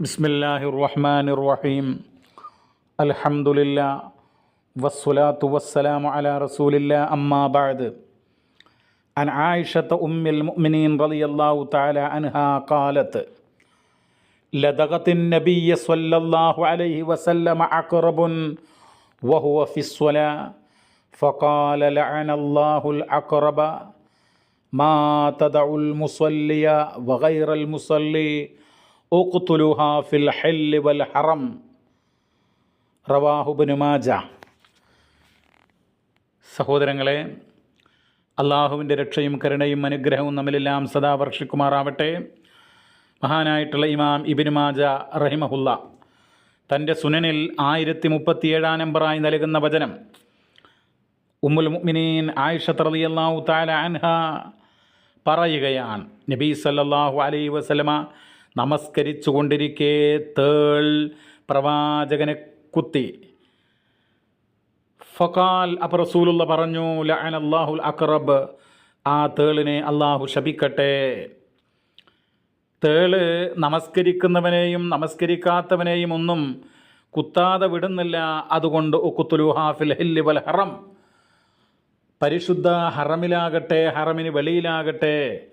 بسم الله الرحمن الرحيم الحمد لله والصلاة والسلام على رسول الله أما بعد عن عائشة أم المؤمنين رضي الله تعالى عنها قالت لدغت النبي صلى الله عليه وسلم عقرب وهو في الصلاة فقال لعن الله العقرب ما تدع المصلي وغير المصلي ഫിൽ വൽ ഹറം. റവാഹുബനുമാജ സഹോദരങ്ങളെ അള്ളാഹുവിന്റെ രക്ഷയും കരുണയും അനുഗ്രഹവും നമ്മളെല്ലാം സദാ വർഷിക്കുമാറാവട്ടെ. മഹാനായിട്ടുള്ള ഇമാം ഇബിനുമാജ റഹിമഹുല്ല തന്റെ സുനനിൽ ആയിരത്തി മുപ്പത്തിയേഴാം നമ്പറായി നൽകുന്ന വചനം. ഉമ്മുൽ മുഅ്മിനീൻ ആയിഷ റളിയല്ലാഹു തആല അൻഹ പറയുകയാണ്. നബി സല്ലല്ലാഹു അലൈഹി വസല്ലമ നമസ്കരിച്ചു കൊണ്ടിരിക്കെ തേൾ പ്രവാചകനെ കുത്തി. ഫക്കാൽ അപ്പറസൂലുള്ള പറഞ്ഞു ലഅന അല്ലാഹുൽ അക്റബ്. ആ തേളിനെ അള്ളാഹു ശപിക്കട്ടെ. തേൾ നമസ്കരിക്കുന്നവനെയും നമസ്കരിക്കാത്തവനെയും ഒന്നും കുത്താതെ വിടുന്നില്ല. അതുകൊണ്ട് ഉക്കുത്തുലുഹാഫിൽ ഹില്ലി വൽ ഹറം. പരിശുദ്ധ ഹറമിലാകട്ടെ ഹറമിന് വെളിയിലാകട്ടെ.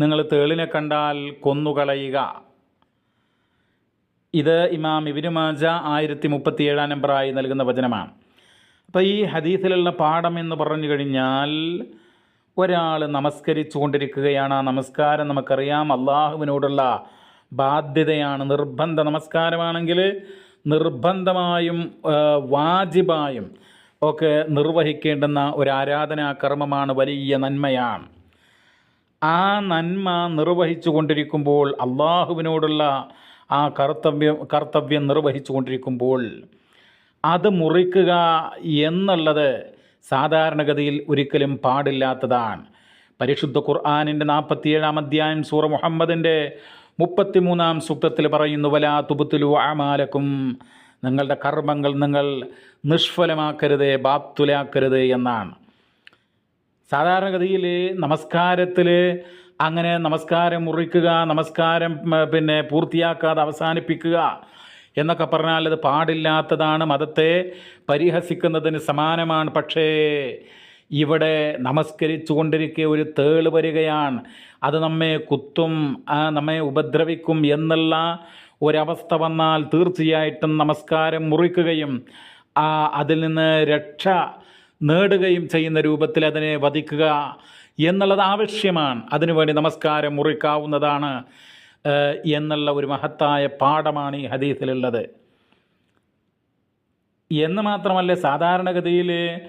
നിങ്ങൾ തേളിനെ കണ്ടാൽ കൊന്നുകളയുക. ഇത് ഇമാം ഇബിനു മാജ ആയിരത്തി മുപ്പത്തി ഏഴാം നമ്പറായി നൽകുന്ന വചനമാണ്. അപ്പോൾ ഈ ഹദീസിലുള്ള പാഠം എന്ന് പറഞ്ഞു കഴിഞ്ഞാൽ ഒരാൾ നമസ്കരിച്ചു കൊണ്ടിരിക്കുകയാണ്. ആ നമസ്കാരം നമുക്കറിയാം. അള്ളാഹുവിനോടുള്ള ബാധ്യതയാണ്. നിർബന്ധ നമസ്കാരമാണെങ്കിൽ നിർബന്ധമായും വാജിബായും ഒക്കെ നിർവഹിക്കേണ്ടുന്ന ഒരു ആരാധനാ കർമ്മമാണ് വലിയ നന്മയാണ്. ആ നന്മ നിർവഹിച്ചു കൊണ്ടിരിക്കുമ്പോൾ അള്ളാഹുവിനോടുള്ള ആ കർത്തവ്യം കർത്തവ്യം നിർവഹിച്ചു കൊണ്ടിരിക്കുമ്പോൾ അത് മുറിക്കുക എന്നുള്ളത് സാധാരണഗതിയിൽ ഒരിക്കലും പാടില്ലാത്തതാണ്. പരിശുദ്ധ ഖുർആാനിന്റെ നാൽപ്പത്തിയേഴാം അധ്യായം സൂറ മുഹമ്മദിന്റെ മുപ്പത്തിമൂന്നാം സൂക്തത്തിൽ പറയുന്നു വലാ തുബുത്തുലു ആമാലക്കും നിങ്ങളുടെ കർമ്മങ്ങൾ നിങ്ങൾ നിഷ്ഫലമാക്കരുത് ബാത്തുലാക്കരുത് എന്നാണ്. സാധാരണഗതിയിൽ നമസ്കാരത്തിൽ അങ്ങനെ നമസ്കാരം മുറിക്കുക നമസ്കാരം പിന്നെ പൂർത്തിയാക്കാതെ അവസാനിപ്പിക്കുക എന്നൊക്കെ പറഞ്ഞാൽ അത് പാടില്ലാത്തതാണ്. മതത്തെ പരിഹസിക്കുന്നതിന് സമാനമാണ്. പക്ഷേ ഇവിടെ നമസ്കരിച്ചു കൊണ്ടിരിക്കെ ഒരു തേൾ വരികയാണ്. അത് നമ്മെ കുത്തും നമ്മെ ഉപദ്രവിക്കും എന്നുള്ള ഒരവസ്ഥ വന്നാൽ തീർച്ചയായിട്ടും നമസ്കാരം മുറിക്കുകയും അതിൽ നിന്ന് രക്ഷ നേടുകയും ചെയ്യുന്ന രൂപത്തിൽ അതിനെ വധിക്കുക എന്നുള്ളത് ആവശ്യമാണ്. അതിനുവേണ്ടി നമസ്കാരം മുറിക്കാവുന്നതാണ് എന്നുള്ള ഒരു മഹത്തായ പാഠമാണ് ഈ ഹദീസിലുള്ളത്. എന്ന് മാത്രമല്ല സാധാരണഗതിയിൽ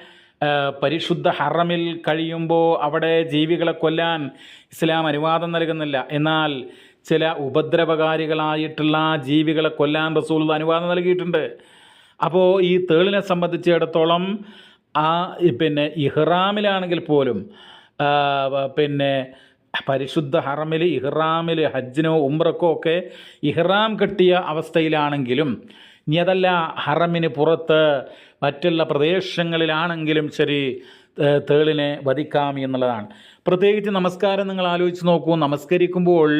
പരിശുദ്ധ ഹറമിൽ കഴിയുമ്പോൾ അവിടെ ജീവികളെ കൊല്ലാൻ ഇസ്ലാം അനുവാദം നൽകുന്നില്ല. എന്നാൽ ചില ഉപദ്രവകാരികളായിട്ടുള്ള ജീവികളെ കൊല്ലാൻ റസൂൽ അനുവാദം നൽകിയിട്ടുണ്ട്. അപ്പോൾ ഈ തേളിനെ സംബന്ധിച്ചിടത്തോളം ആ പിന്നെ ഇഹ്റാമിലാണെങ്കിൽ പോലും പിന്നെ പരിശുദ്ധ ഹറമിൽ ഇഹ്റാമിൽ ഹജ്ജിനോ ഉംറക്കോ ഒക്കെ ഇഹ്റാം കെട്ടിയ അവസ്ഥയിലാണെങ്കിലും ഇനി അതല്ല ഹറമിന് പുറത്ത് മറ്റുള്ള പ്രദേശങ്ങളിലാണെങ്കിലും ശരി തേളിനെ വധിക്കാം എന്നുള്ളതാണ്. പ്രത്യേകിച്ച് നമസ്കാരം നിങ്ങൾ ആലോചിച്ച് നോക്കൂ. നമസ്കരിക്കുമ്പോൾ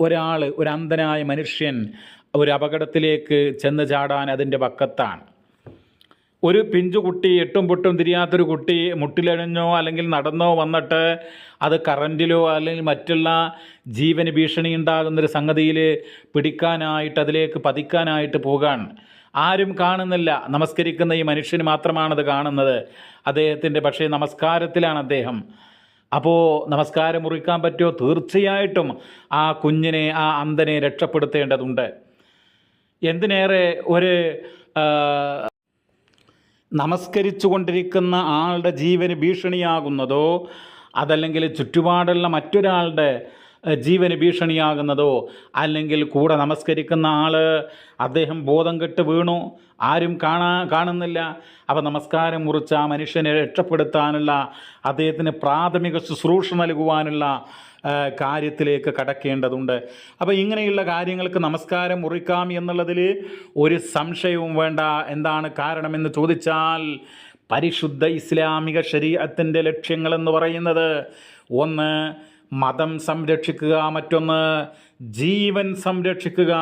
ഒരാൾ ഒരു അന്ധനായ മനുഷ്യൻ ഒരു അപകടത്തിലേക്ക് ചെന്ന് ചാടാൻ അതിന്റെ പക്കത്താണ് ഒരു പിഞ്ചു കുട്ടി എട്ടും പൊട്ടും തിരിയാത്തൊരു കുട്ടി മുട്ടിലഴഞ്ഞോ അല്ലെങ്കിൽ നടന്നോ വന്നിട്ട് അത് കറന്റിലോ അല്ലെങ്കിൽ മറ്റുള്ള ജീവന് ഭീഷണി ഉണ്ടാകുന്നൊരു സംഗതിയിൽ പിടിക്കാനായിട്ട് അതിലേക്ക് പതിക്കാനായിട്ട് പോകാൻ ആരും കാണുന്നില്ല. നമസ്കരിക്കുന്ന ഈ മനുഷ്യന് മാത്രമാണത് കാണുന്നത്. അദ്ദേഹത്തിന്റെ പക്ഷേ നമസ്കാരത്തിലാണ് അദ്ദേഹം. അപ്പോൾ നമസ്കാരം മുറിക്കാൻ പറ്റുമോ? തീർച്ചയായിട്ടും ആ കുഞ്ഞിനെ ആ അന്ധനെ രക്ഷപ്പെടുത്തേണ്ടതുണ്ട്. എന്തിനേറെ ഒരു നമസ്കരിച്ചു കൊണ്ടിരിക്കുന്ന ആളുടെ ജീവന് ഭീഷണിയാകുന്നതോ അതല്ലെങ്കിൽ ചുറ്റുപാടുള്ള മറ്റൊരാളുടെ ജീവന് ഭീഷണിയാകുന്നതോ അല്ലെങ്കിൽ കൂടെ നമസ്കരിക്കുന്ന ആൾ അദ്ദേഹം ബോധം കെട്ട് വീണു ആരും കാണാ കാണുന്നില്ല. അപ്പോൾ നമസ്കാരം മുറിച്ച് ആ മനുഷ്യനെ രക്ഷപ്പെടുത്താനുള്ള അദ്ദേഹത്തിന് പ്രാഥമിക ശുശ്രൂഷ നൽകുവാനുള്ള കാര്യത്തിലേക്ക് കടക്കേണ്ടതുണ്ട്. അപ്പോൾ ഇങ്ങനെയുള്ള കാര്യങ്ങൾക്ക് നമസ്കാരം മുറിക്കാം എന്നുള്ളതിൽ ഒരു സംശയവും വേണ്ട. എന്താണ് കാരണമെന്ന് ചോദിച്ചാൽ പരിശുദ്ധ ഇസ്ലാമിക ശരീരത്തിന്റെ ലക്ഷ്യങ്ങളെന്ന് പറയുന്നത് ഒന്ന് മതം സംരക്ഷിക്കുക. മറ്റൊന്ന് ജീവൻ സംരക്ഷിക്കുക.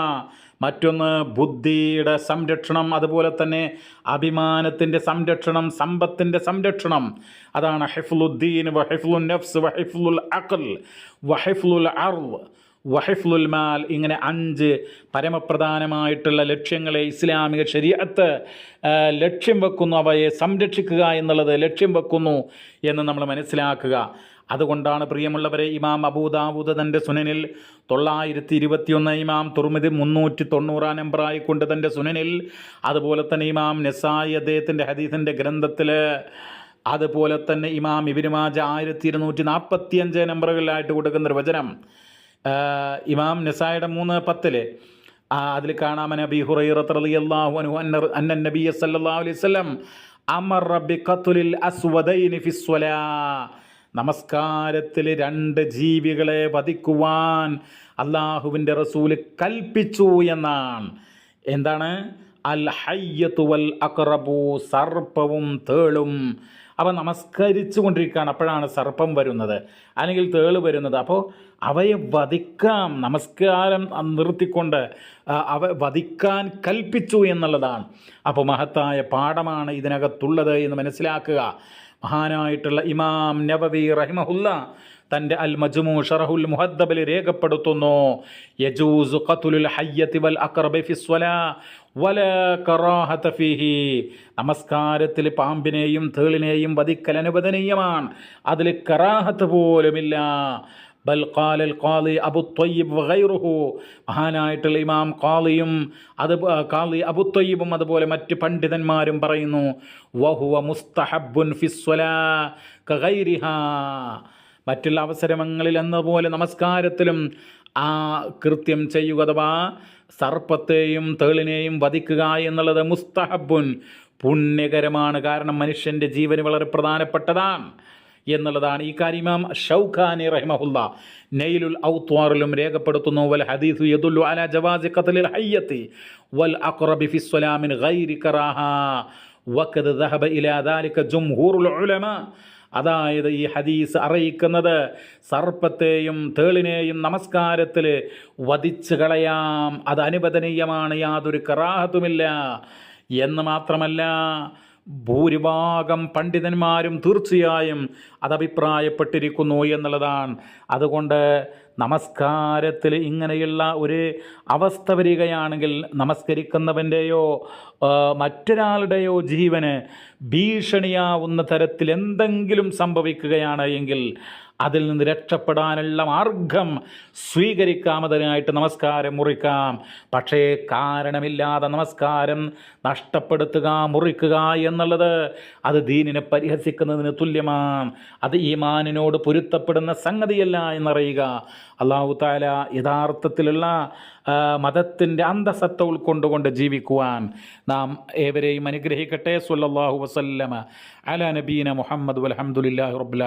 മറ്റൊന്ന് ബുദ്ധിയുടെ സംരക്ഷണം അതുപോലെ തന്നെ അഭിമാനത്തിന്റെ സംരക്ഷണം സമ്പത്തിന്റെ സംരക്ഷണം. അതാണ് ഹെഫ്ലുദ്ദീൻ വഹിഫ്ലുൽ നഫ്സ് വഹിഫ്ലുൽ അഖൽ വഹിഫ്ലുൽ അർവ് വഹിഫ്ലുൽ മാൽ. ഇങ്ങനെ അഞ്ച് പരമപ്രധാനമായിട്ടുള്ള ലക്ഷ്യങ്ങളെ ഇസ്ലാമിക ശരീഅത്ത് ലക്ഷ്യം വെക്കുന്നു. അവയെ സംരക്ഷിക്കുക എന്നുള്ളത് ലക്ഷ്യം വെക്കുന്നു എന്ന് നമ്മൾ മനസ്സിലാക്കുക. അതുകൊണ്ടാണ് പ്രിയമുള്ളവരെ ഇമാം അബൂദാവൂദ് തന്റെ സുനനിൽ തൊള്ളായിരത്തി ഇരുപത്തിയൊന്ന് ഇമാം തുർമിതി മുന്നൂറ്റി തൊണ്ണൂറാം നമ്പറായിക്കൊണ്ട് തന്റെ സുനനിൽ അതുപോലെ തന്നെ ഇമാം നെസായി അദ്ദേഹത്തിന്റെ ഹദീസിന്റെ ഗ്രന്ഥത്തിൽ അതുപോലെ തന്നെ ഇമാം ഇബിനുമാജ ആയിരത്തി ഇരുന്നൂറ്റി നാൽപ്പത്തി അഞ്ച് നമ്പറുകളിലായിട്ട് കൊടുക്കുന്ന വചനം. ഇമാം നെസായുടെ മൂന്ന് പത്തിൽ അതിൽ കാണാം നബി ഹുറൈറത്ത് റളിയല്ലാഹു അൻഹു അന്ന അന്നർ നബിയ സല്ലല്ലാഹു അലൈഹി വസല്ലം അമർ റബി ഖത്തുലിൽ അസ്വദൈനി ഫി സ്വലാ നമസ്കാരത്തിൽ രണ്ട് ജീവികളെ വധിക്കുവാൻ അള്ളാഹുവിന്റെ റസൂൽ കൽപ്പിച്ചു എന്നാണ്. എന്താണ്? അൽ ഹയ്യത്തു വൽ അക്രബു സർപ്പവും തേളും. അവ നമസ്കരിച്ചു കൊണ്ടിരിക്കുകയാണ്. അപ്പോഴാണ് സർപ്പം വരുന്നത്. അല്ലെങ്കിൽ തേൾ വരുന്നത്. അപ്പോൾ അവയെ വധിക്കാം. നമസ്കാരം നിർത്തിക്കൊണ്ട് അവ വധിക്കാൻ കൽപ്പിച്ചു എന്നുള്ളതാണ്. അപ്പോൾ മഹത്തായ പാഠമാണ് ഇതിനകത്തുള്ളത് എന്ന് മനസ്സിലാക്കുക. മഹാനായിട്ടുള്ള ഇമാം നബവി റഹിമഹുല്ല തന്റെ അൽ മജ്മു ഷറഹുൽ മുഹദ്ദബിൽ രേഖപ്പെടുത്തുന്നു യജൂസു ഖത്ലുൽ ഹയ്യത്തി വൽ അഖറബി ഫി സ്വലാ വല കറാഹത ഫീഹി. നമസ്കാരത്തിൽ പാമ്പിനെയും തേളിനെയും വധിക്കൽ അനുവദനീയമാണ് അതിൽ കറാഹത്ത് പോലുമില്ല. ബൽ ഖാലൽ ഖാലി അബു ത്വയ്യിബ് വഗൈറുഹു. മഹാനായിട്ടുള്ള ഇമാം ഖാലിയും അത് ഖാലി അബു ത്വയ്യിബും അതുപോലെ മറ്റ് പണ്ഡിതന്മാരും പറയുന്നു വഹുവ മുസ്തഹബ്ബുൻ ഫിസ്വലാ കഗൈരിഹാ. മറ്റുള്ള അവസരങ്ങളിൽ എന്നപോലെ നമസ്കാരത്തിലും ആ കൃത്യം ചെയ്യുക അഥവാ സർപ്പത്തെയും തേളിനെയും വധിക്കുക എന്നുള്ളത് മുസ്തഹബുൻ പുണ്യകരമാണ്. കാരണം മനുഷ്യന്റെ ജീവന് വളരെ പ്രധാനപ്പെട്ടതാണ്. എന്നുള്ളതാണ് ഈ കാര്യമാം ഷൗഖാനി റഹ്മഹുല്ല നെയിലുൽ ഔത്വാറിലും രേഖപ്പെടുത്തുന്നു. വൽ ഹദീസു യദുല്ലു അല ജവാസി ഖത്ലിൽ ഹയ്യത്തി വൽ അഖ്റബി ഫി സ്വലാമിൻ ഗൈരി കറാഹ. വഖദ് ദഹബ ഇലാ ദാലിക ജംഹൂറുൽ ഉലമ. അതായത് ഈ ഹദീസ് അറിയിക്കുന്നത് സർപ്പത്തെയും തേളിനെയും നമസ്കാരത്തിൽ വധിച്ചു കളയാം. അത് അനുവദനീയമാണ്. യാതൊരു കറാഹത്തുമില്ല. എന്ന് മാത്രമല്ല ഭൂരിഭാഗം പണ്ഡിതന്മാരും തീർച്ചയായും അതഭിപ്രായപ്പെട്ടിരിക്കുന്നു എന്നുള്ളതാണ്. അതുകൊണ്ട് നമസ്കാരത്തിൽ ഇങ്ങനെയുള്ള ഒരു അവസ്ഥ വരികയാണെങ്കിൽ നമസ്കരിക്കുന്നവന്റെയോ മറ്റൊരാളുടെയോ ജീവന് ഭീഷണിയാവുന്ന തരത്തിൽ എന്തെങ്കിലും സംഭവിക്കുകയാണ് എങ്കിൽ അതിൽ നിന്ന് രക്ഷപ്പെടാനുള്ള മാർഗം സ്വീകരിക്കാമതിനായിട്ട് നമസ്കാരം മുറിക്കാം. പക്ഷേ കാരണമില്ലാതെ നമസ്കാരം നഷ്ടപ്പെടുത്തുക മുറിക്കുക എന്നുള്ളത് അത് ദീനിനെ പരിഹസിക്കുന്നതിന് തുല്യമാണ് അത് ഈമാനിനോട് പൊരുത്തപ്പെടുന്ന സംഗതിയല്ല എന്നറിയുക. അള്ളാഹു താല യഥാർത്ഥത്തിലുള്ള മതത്തിന്റെ അന്തസത്ത ഉൾക്കൊണ്ടുകൊണ്ട് ജീവിക്കുവാൻ നാം ഏവരെയും അനുഗ്രഹിക്കട്ടെ. സുല്ലാഹു വസല്ലമ അല നബീന മുഹമ്മദ്. വലഹമുല്ലാ റബ്ബുല